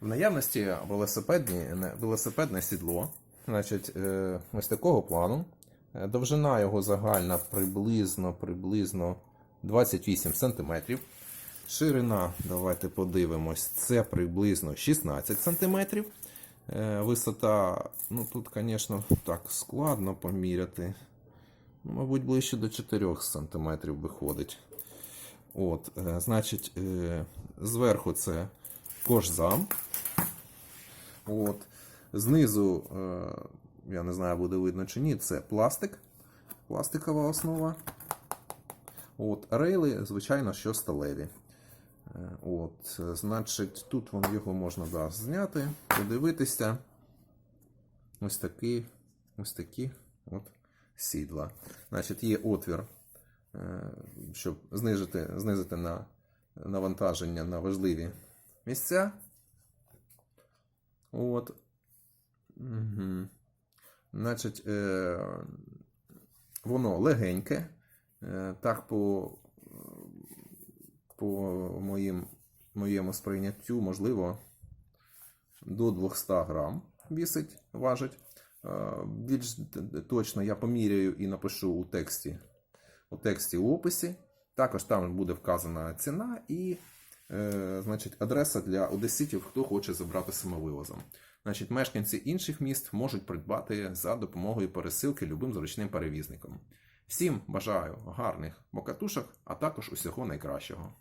В наявності велосипедні, велосипедне сідло, значить, е, ось такого плану. Е, Довжина його загальна приблизно, приблизно 28 см. Ширина, давайте подивимось, це приблизно 16 см. Е, Висота, ну тут, звісно, так складно поміряти. Ну, Мабуть, ближче до 4 см виходить. От, значить, зверху це кожзам. От. Знизу, е, я не знаю, буде видно чи ні, це пластик, пластикова основа. От. Рейли, звичайно, що сталеві. Е, От. Значить, тут вон його можна да, зняти, подивитися. Ось такі, ось такі от сідла. Значить, є отвір, е, щоб знизити, знизити на навантаження на важливі місця. От. Угу. Значить, е, воно легеньке. Е, так, по, по моїм, моєму сприйняттю, можливо, до 200 грам вісить, важить. Е, більш точно я поміряю і напишу у тексті, у тексті у описі. Також там буде вказана ціна і значить, адреса для одеситів, хто хоче забрати самовивозом. Значить, мешканці інших міст можуть придбати за допомогою пересилки любим зручним перевізником. Всім бажаю гарних мокатушок, а також усього найкращого.